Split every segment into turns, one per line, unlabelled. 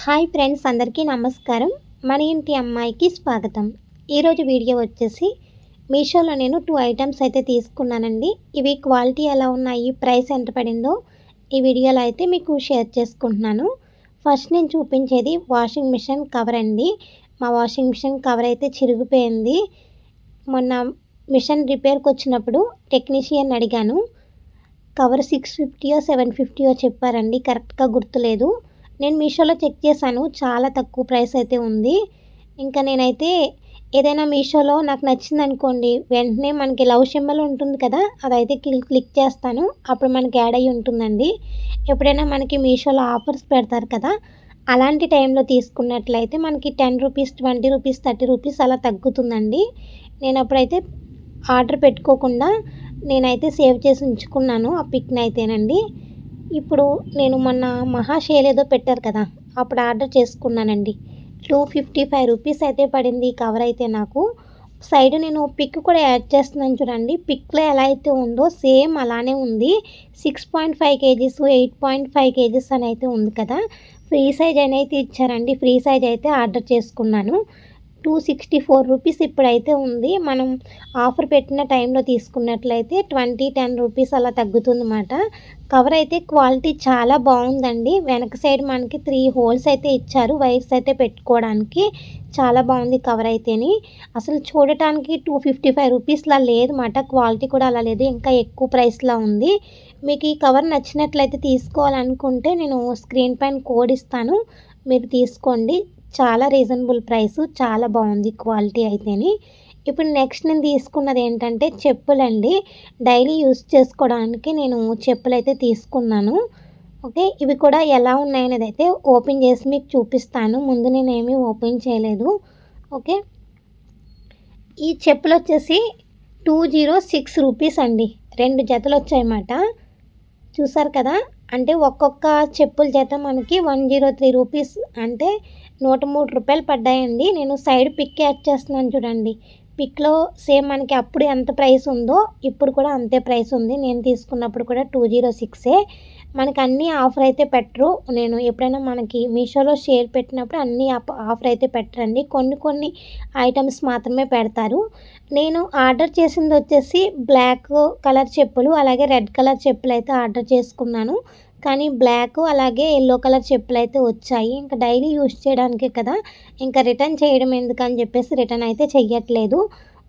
Hi friends అందరికీ నమస్కారం. మన ఇంటి అమ్మాయికి స్వాగతం. ఈరోజు వీడియో వచ్చేసి మీషోలో నేను టూ ఐటమ్స్ అయితే తీసుకున్నానండి. ఇవి క్వాలిటీ ఎలా ఉన్నాయి ప్రైస్ ఎంత పడిందో ఈ వీడియోలో అయితే మీకు షేర్ చేసుకుంటున్నాను. ఫస్ట్ నేను చూపించేది వాషింగ్ మిషన్ కవర్ అండి. మా వాషింగ్ మిషన్ కవర్ అయితే చిరిగిపోయింది. మొన్న మిషన్ రిపేర్కి వచ్చినప్పుడు టెక్నీషియన్ అడిగాను. కవర్ సిక్స్ ఫిఫ్టీయో సెవెన్ ఫిఫ్టీయో చెప్పారండి. కరెక్ట్గా గుర్తులేదు. నేను మీషోలో చెక్ చేశాను చాలా తక్కువ ప్రైస్ అయితే ఉంది. ఇంకా నేనైతే ఏదైనా మీషోలో నాకు నచ్చింది అనుకోండి వెంటనే మనకి లవ్ సింబల్ ఉంటుంది కదా అదైతే క్లిక్ చేస్తాను. అప్పుడు మనకి యాడ్ అయ్యి ఉంటుందండి. ఎప్పుడైనా మనకి మీషోలో ఆఫర్స్ పెడతారు కదా అలాంటి టైంలో తీసుకున్నట్లయితే మనకి ten rupees twenty rupees thirty rupees అలా తగ్గుతుందండి. నేను అప్పుడైతే ఆర్డర్ పెట్టుకోకుండా నేనైతే సేవ్ చేసి ఉంచుకున్నాను ఆ పిక్ని అయితేనండి ఇప్పుడు నేను మొన్న మహాశేల్ ఏదో పెట్టారు కదా అప్పుడు ఆర్డర్ చేసుకున్నానండి. టూ ఫిఫ్టీ ఫైవ్ రూపీస్ అయితే పడింది ఈ కవర్ అయితే నాకు. సైడ్ నేను పిక్ కూడా యాడ్ చేస్తున్నాను చూడండి. పిక్లో ఎలా అయితే ఉందో సేమ్ అలానే ఉంది. Six point five kgs eight point five kgs అని అయితే ఉంది కదా. ఫ్రీ సైజ్ అని అయితే ఇచ్చారండి. ఫ్రీ సైజ్ అయితే ఆర్డర్ చేసుకున్నాను. టూ సిక్స్టీ ఫోర్ రూపీస్ ఇప్పుడైతే ఉంది. మనం ఆఫర్ పెట్టిన టైంలో తీసుకున్నట్లయితే ట్వంటీ టెన్ రూపీస్ అలా తగ్గుతుందన్నమాట. కవర్ అయితే క్వాలిటీ చాలా బాగుందండి. వెనక సైడ్ మనకి త్రీ హోల్స్ అయితే ఇచ్చారు. వైర్స్ అయితే పెట్టుకోవడానికి చాలా బాగుంది కవర్ అయితేని. అసలు చూడటానికి టూ ఫిఫ్టీ ఫైవ్ రూపీస్లా లేదన్నమాట. క్వాలిటీ కూడా అలా లేదు. ఇంకా ఎక్కువ ప్రైస్లా ఉంది. మీకు ఈ కవర్ నచ్చినట్లయితే తీసుకోవాలనుకుంటే నేను స్క్రీన్ పైన కోడ్ ఇస్తాను. మీరు తీసుకోండి. చాలా రీజనబుల్ ప్రైస్ చాలా బాగుంది క్వాలిటీ అయితేని. ఇప్పుడు నెక్స్ట్ నేను తీసుకున్నది ఏంటంటే చెప్పులండి. డైలీ యూస్ చేసుకోవడానికి నేను చెప్పులు అయితే తీసుకున్నాను. ఓకే ఇవి కూడా ఎలా ఉన్నాయనేది అయితే ఓపెన్ చేసి మీకు చూపిస్తాను. ముందు నేనేమీ ఓపెన్ చేయలేదు. ఓకే ఈ చెప్పులు వచ్చేసి టూ జీరో సిక్స్ రూపీస్ అండి. రెండు జతలు వచ్చాయన్నమాట చూసారు కదా? అంటే ఒక్కొక్క చెప్పుల జత మనకి వన్ జీరో త్రీ రూపీస్ అంటే నూట మూడు రూపాయలు పడ్డాయండి. నేను సైడ్ పిక్ యాడ్ చేస్తున్నాను చూడండి. పిక్లో సేమ్ మనకి అప్పుడు ఎంత ప్రైస్ ఉందో ఇప్పుడు కూడా అంతే ప్రైస్ ఉంది. నేను తీసుకున్నప్పుడు కూడా టూ జీరో సిక్సే. మనకి అన్నీ ఆఫర్ అయితే పెట్టరు. నేను ఎప్పుడైనా మనకి మీషోలో షేర్ పెట్టినప్పుడు అన్నీ ఆఫర్ అయితే పెట్టరండి. కొన్ని కొన్ని ఐటమ్స్ మాత్రమే పెడతారు. నేను ఆర్డర్ చేసింది వచ్చేసి బ్లాక్ కలర్ చెప్పులు అలాగే రెడ్ కలర్ చెప్పులు అయితే ఆర్డర్ చేసుకున్నాను. కానీ బ్లాక్ అలాగే ఎల్లో కలర్ చెప్పులు అయితే వచ్చాయి. ఇంకా డైలీ యూస్ చేయడానికే కదా. ఇంకా రిటర్న్ చేయడం ఎందుకని చెప్పేసి రిటర్న్ అయితే చెయ్యట్లేదు.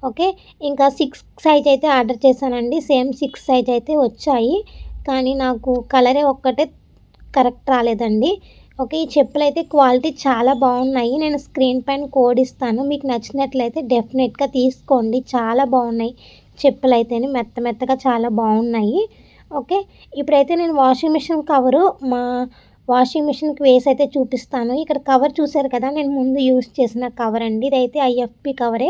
ఓకే? ఇంకా సిక్స్ సైజ్ అయితే ఆర్డర్ చేశానండి. సేమ్ సిక్స్ సైజ్ అయితే వచ్చాయి. కానీ నాకు కలరే ఒక్కటే కరెక్ట్ రాలేదండి. ఓకే? ఈ చెప్పులు అయితే క్వాలిటీ చాలా బాగున్నాయి. నేను స్క్రీన్ పైన కోడ్ ఇస్తాను. మీకు నచ్చినట్లయితే డెఫినెట్గా తీసుకోండి. చాలా బాగున్నాయి చెప్పులు అయితేనే మెత్త మెత్తగా చాలా బాగున్నాయి. ఓకే. ఇప్పుడైతే నేను వాషింగ్ మిషన్ కవరు మా వాషింగ్ మిషన్కి వేసి అయితే చూపిస్తాను. ఇక్కడ కవర్ చూసారు కదా నేను ముందు యూస్ చేసిన కవర్ అండి. ఇదైతే ఐఎఫ్పి కవరే.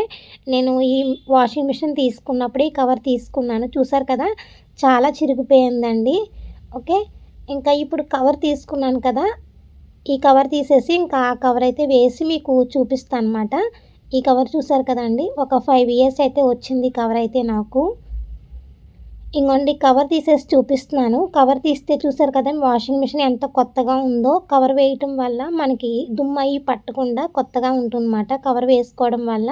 నేను ఈ వాషింగ్ మిషన్ తీసుకున్నప్పుడు ఈ కవర్ తీసుకున్నాను. చూసారు కదా చాలా చిరిగిపోయిందండి. ఓకే. ఇంకా ఇప్పుడు కవర్ తీసుకున్నాను కదా ఈ కవర్ తీసేసి ఇంకా ఆ కవర్ అయితే వేసి మీకు చూపిస్తాను అనమాట ఈ కవర్ చూసారు కదండి ఒక ఫైవ్ ఇయర్స్ అయితే వచ్చింది కవర్ అయితే నాకు. ఇంకోండి కవర్ తీసేసి చూపిస్తున్నాను. కవర్ తీస్తే చూసారు కదా వాషింగ్ మిషన్ ఎంత కొత్తగా ఉందో. కవర్ వేయటం వల్ల మనకి దుమ్మయి పట్టకుండా కొత్తగా ఉంటుందన్నమాట. కవర్ వేసుకోవడం వల్ల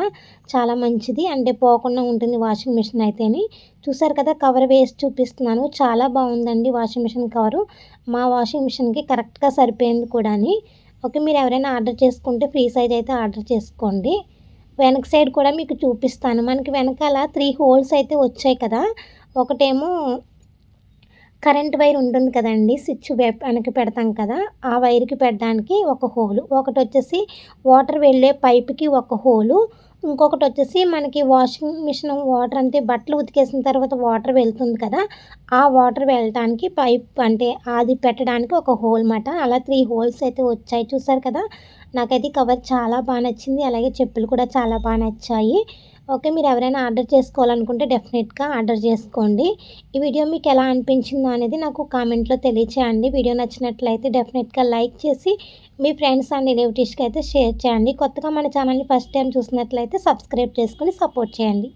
చాలా మంచిది. అంటే పోకుండా ఉంటుంది వాషింగ్ మిషన్ అయితేని. చూసారు కదా కవర్ వేసి చూపిస్తున్నాను. చాలా బాగుందండి వాషింగ్ మిషన్ కవరు మా వాషింగ్ మిషన్కి కరెక్ట్గా సరిపోయింది కూడా ఓకే మీరు ఎవరైనా ఆర్డర్ చేసుకుంటే ఫ్రీ సైజ్ అయితే ఆర్డర్ చేసుకోండి. వెనక సైడ్ కూడా మీకు చూపిస్తాను. మనకి వెనకాల త్రీ హోల్స్ అయితే వచ్చాయి కదా. ఒకటేమో కరెంట్ వైర్ ఉంటుంది కదండి స్విచ్ వెనక్కి పెడతాం కదా ఆ వైర్కి పెట్టడానికి ఒక హోలు. ఒకటి వచ్చేసి వాటర్ వెళ్ళే పైప్కి ఒక హోలు. ఇంకొకటి వచ్చేసి మనకి వాషింగ్ మిషన్ వాటర్ అంటే బట్టలు ఉతికేసిన తర్వాత వాటర్ వెళ్తుంది కదా ఆ వాటర్ వెళ్ళటానికి పైప్ అంటే అది పెట్టడానికి ఒక హోల్ మాట. అలా త్రీ హోల్స్ అయితే వచ్చాయి చూసారు కదా నాకైతే కవర్ చాలా బాగా నచ్చింది. అలాగే చెప్పులు కూడా చాలా బాగా నచ్చాయి. ఓకే మీరు ఎవరైనా ఆర్డర్ చేసుకోవాలనుకుంటే డెఫినెట్గా ఆర్డర్ చేసుకోండి. ఈ వీడియో మీకు ఎలా అనిపించిందో అనేది నాకు కామెంట్లో తెలియచేయండి. వీడియో నచ్చినట్లయితే డెఫినెట్గా లైక్ చేసి మీ ఫ్రెండ్స్ అండ్ రిలేటివ్స్కి అయితే షేర్ చేయండి. కొత్తగా మన ఛానల్ని ఫస్ట్ టైం చూసినట్లయితే సబ్స్క్రైబ్ చేసుకొని సపోర్ట్ చేయండి.